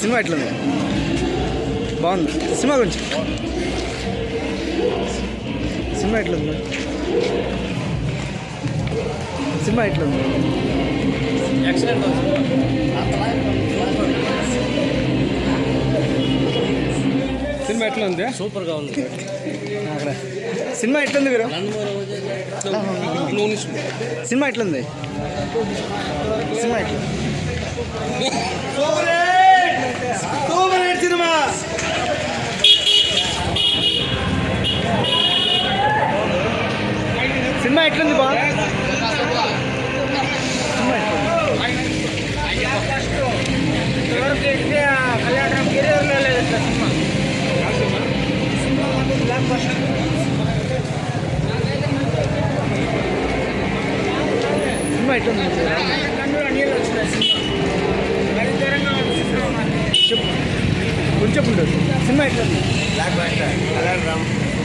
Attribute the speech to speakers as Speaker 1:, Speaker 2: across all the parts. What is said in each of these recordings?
Speaker 1: Cinema ఎట్లుంది? బాగుంది. Cinema గురించి. సినిమా ఎట్లుంది? సినిమా ఎట్లుంది? సినిమా ఎట్లా ఉంది
Speaker 2: సూపర్గా ఉంది.
Speaker 1: అక్కడ. సినిమా ఎట్లుంది మీరు సినిమా ఎట్లుంది? సినిమా ఎట్లా? సినిమా సినిమా ఎట్లుంది బా? సినిమా లేదు సినిమా ఎట్లుంది చెప్పు. కొంచెం ఉంటుంది సినిమా ఎట్లుంది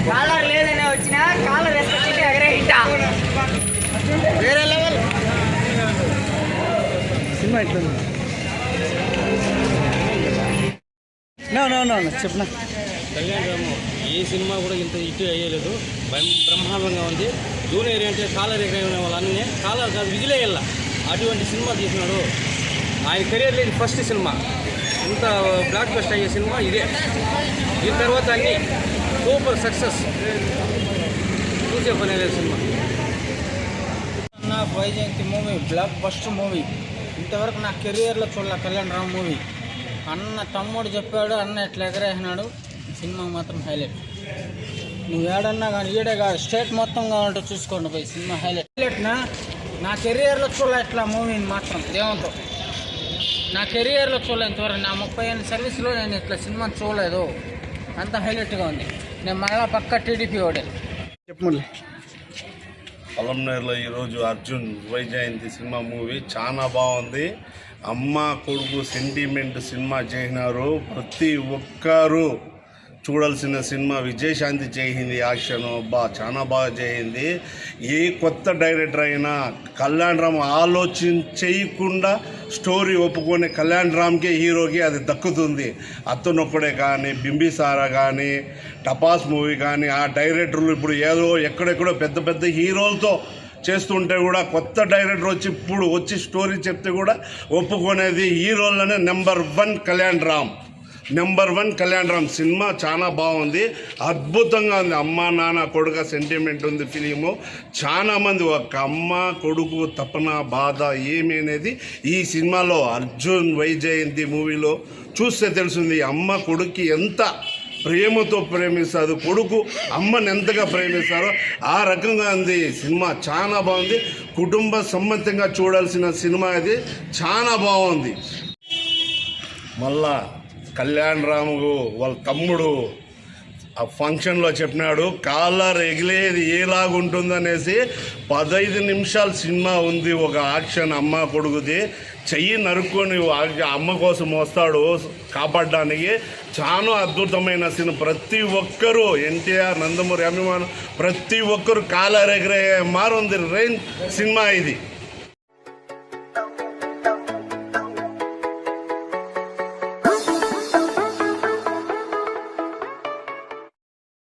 Speaker 3: కాలర్ లేదనే వచ్చిన కాలర్ వేసుకొచ్చి ఎగరే హిట్టా
Speaker 1: వేరే లెవెల్. సినిమా ఎట్లుంది నో నో నో. చెప్పనా
Speaker 2: కళ్యాణ్ రాము. ఏ సినిమా కూడా ఇంత ఇటు అయ్యలేదు బ్రహ్మాండంగా ఉంది. జూనియర్ అంటే కాలర్ ఎగరైన వాళ్ళన్నీ కాలర్ కాదు విజిలేయల్ల అటువంటి సినిమా తీసినాడు. ఆయన కెరీర్ లేని ఫస్ట్ సినిమా. ఇంత బ్లాక్ బస్ట్ అయ్యే సినిమా ఇదే. దీని తర్వాత అన్ని సూపర్ సక్సెస్. చూసే పని సినిమా.
Speaker 4: నా Vyjayanthi movie block bust movie. ఇంతవరకు నా కెరియర్లో చూడాల కళ్యాణ్ రామ్ మూవీ. అన్న తమ్ముడు చెప్పాడు అన్న ఎట్లా ఎగరేసినాడు. సినిమా మాత్రం హైలైట్. నువ్వు ఏడన్నా కానీ ఈడే కాదు స్టేట్ మొత్తం కావాలంటే చూసుకోండి పోయి సినిమా హైలైట్. హైలైట్నా నా? కెరియర్లో చూడాల ఇట్లా మూవీని మాత్రం దేవంతో. నా కెరియర్లో చూడలేదు ఇంతవరకు నా ముప్పై ఏళ్ళ సర్వీస్లో నేను ఇట్లా సినిమా చూడలేదు. అంత హైలైట్గా ఉంది. నేను మళ్ళా పక్క టీడీపీ వాడే.
Speaker 1: చెప్పు మురళి
Speaker 5: పొలంనేరులో ఈరోజు అర్జున్ వైజయంతి సినిమా మూవీ చాలా బాగుంది. అమ్మ కొడుకు సెంటిమెంట్ సినిమా చేసినారు. ప్రతి ఒక్కరు చూడాల్సిన సినిమా విజయశాంతి చేయింది యాక్షన్. బా చాలా బాగా చేయింది ఏ కొత్త డైరెక్టర్ అయినా కళ్యాణ్ రామ్ ఆలోచన చేయకుండా స్టోరీ ఒప్పుకొని కళ్యాణ్ రామ్కే హీరోకి అది దక్కుతుంది. అత్తనొక్కడే కానీ బింబిసారా కానీ టపాస్ మూవీ కానీ ఆ డైరెక్టర్లు ఇప్పుడు ఏదో ఎక్కడెక్కడో పెద్ద పెద్ద హీరోలతో చేస్తుంటే కూడా కొత్త డైరెక్టర్ వచ్చి ఇప్పుడు వచ్చి స్టోరీ చెప్తే కూడా ఒప్పుకునేది హీరోలనే number one Kalyan Ram. Number one Kalyan Ram cinema చాలా బాగుంది. అద్భుతంగా ఉంది. అమ్మ నాన్న కొడుక సెంటిమెంట్ ఉంది ఫిలిము చాలా మంది ఒక అమ్మ కొడుకు తపన బాధ ఏమి అనేది ఈ సినిమాలో అర్జున్ వైజయంతి మూవీలో చూస్తే తెలుస్తుంది. అమ్మ కొడుక్కి ఎంత ప్రేమతో ప్రేమిస్తారు. కొడుకు అమ్మని ఎంతగా ప్రేమిస్తారో ఆ రకంగా ఉంది సినిమా. చాలా బాగుంది. కుటుంబ సమ్మతంగా చూడాల్సిన సినిమా ఇది. చాలా బాగుంది. మళ్ళా కళ్యాణ్ రాముకు వాళ్ళ తమ్ముడు ఆ ఫంక్షన్లో చెప్పినాడు కాలర్ ఎగిలేది ఎలాగుంటుందనేసి పదహైదు నిమిషాల సినిమా ఉంది ఒక యాక్షన్ అమ్మ కొడుకుది చెయ్యి నరుక్కొని అమ్మ కోసం వస్తాడు కాపాడడానికి. చాలా అద్భుతమైన సినిమా. ప్రతి ఒక్కరూ ఎన్టీఆర్ నందమూరి అభిమానం ప్రతి ఒక్కరు కాలర్ ఎగిరే మారుంది రేంజ్ సినిమా ఇది.